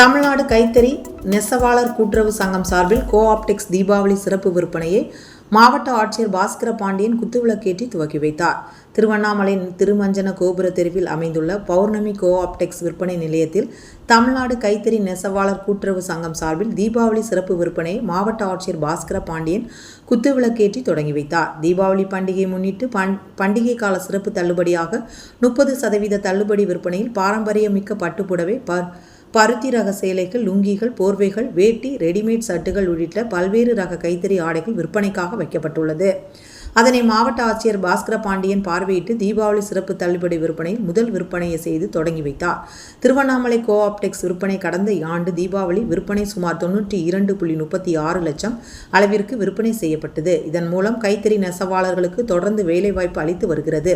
தமிழ்நாடு கைத்தறி நெசவாளர் கூட்டுறவு சங்கம் சார்பில் கோ ஆப்டெக்ஸ் தீபாவளி சிறப்பு விற்பனையை மாவட்ட ஆட்சியர் பாஸ்கர பாண்டியன் குத்துவிளக்கேற்றி துவக்கி வைத்தார். திருவண்ணாமலை திருமஞ்சன கோபுர தெருவில் அமைந்துள்ள பௌர்ணமி கோ ஆப்டெக்ஸ் விற்பனை நிலையத்தில் தமிழ்நாடு கைத்தறி நெசவாளர் கூட்டுறவு சங்கம் சார்பில் தீபாவளி சிறப்பு விற்பனையை மாவட்ட ஆட்சியர் பாஸ்கர பாண்டியன் குத்துவிளக்கேற்றி தொடங்கி வைத்தார். தீபாவளி பண்டிகையை முன்னிட்டு பண் பண்டிகை கால சிறப்பு தள்ளுபடியாக முப்பது சதவீத தள்ளுபடி விற்பனையில் பாரம்பரியமிக்க பட்டுப்புடவை ப பருத்தி ரக சேலைகள் லுங்கிகள் போர்வைகள் வேட்டி ரெடிமேட் சட்டுகள் உள்ளிட்ட பல்வேறு ரக கைத்தறி ஆடைகள் விற்பனைக்காக வைக்கப்பட்டுள்ளது. அதனை மாவட்ட ஆட்சியர் பாஸ்கர பாண்டியன் பார்வையிட்டு தீபாவளி சிறப்பு தள்ளுபடி விற்பனை முதல் விற்பனையை செய்து தொடங்கி வைத்தார். திருவண்ணாமலை கோ ஆப்டெக்ஸ் விற்பனை கடந்த ஆண்டு தீபாவளி விற்பனை சுமார் தொண்ணூற்றி இரண்டு புள்ளி முப்பத்தி ஆறு லட்சம் அளவிற்கு விற்பனை செய்யப்பட்டது. இதன் மூலம் கைத்தறி நெசவாளர்களுக்கு தொடர்ந்து வேலைவாய்ப்பு அளித்து வருகிறது.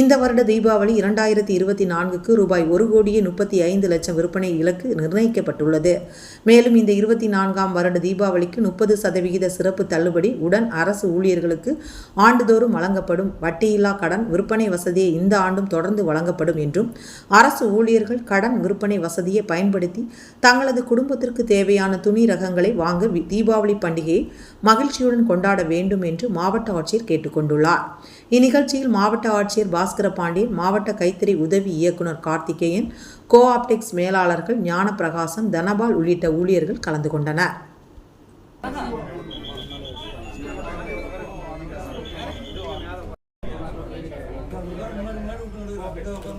இந்த வருட தீபாவளி இரண்டாயிரத்தி இருபத்தி நான்குக்கு ரூபாய் ஒரு கோடியே முப்பத்தி ஐந்து லட்சம் விற்பனை இலக்கு நிர்ணயிக்கப்பட்டுள்ளது. மேலும் இந்த இருபத்தி நான்காம் வருட தீபாவளிக்கு முப்பது சதவிகித சிறப்பு தள்ளுபடி உடன் அரசு ஊழியர்களுக்கு ஆண்டுதோறும் வழங்கப்படும் வட்டியில்லா கடன் விற்பனை வசதியை இந்த ஆண்டும் தொடர்ந்து வழங்கப்படும் என்றும் அரசு ஊழியர்கள் கடன் விற்பனை வசதியை பயன்படுத்தி தங்களது குடும்பத்திற்கு தேவையான துணி ரகங்களை வாங்க தீபாவளி பண்டிகையை மகிழ்ச்சியுடன் கொண்டாட வேண்டும் என்று மாவட்ட ஆட்சியர் கேட்டுக்கொண்டுள்ளார். இந்நிகழ்ச்சியில் மாவட்ட ஆட்சியர் பாஸ்கர பாண்டியன் மாவட்ட கைத்தறி உதவி இயக்குனர் கார்த்திகேயன் கோ ஆப்டெக்ஸ் மேலாளர்கள் ஞானப்பிரகாசம் தனபால் உள்ளிட்ட ஊழியர்கள் கலந்து கொண்டனர்.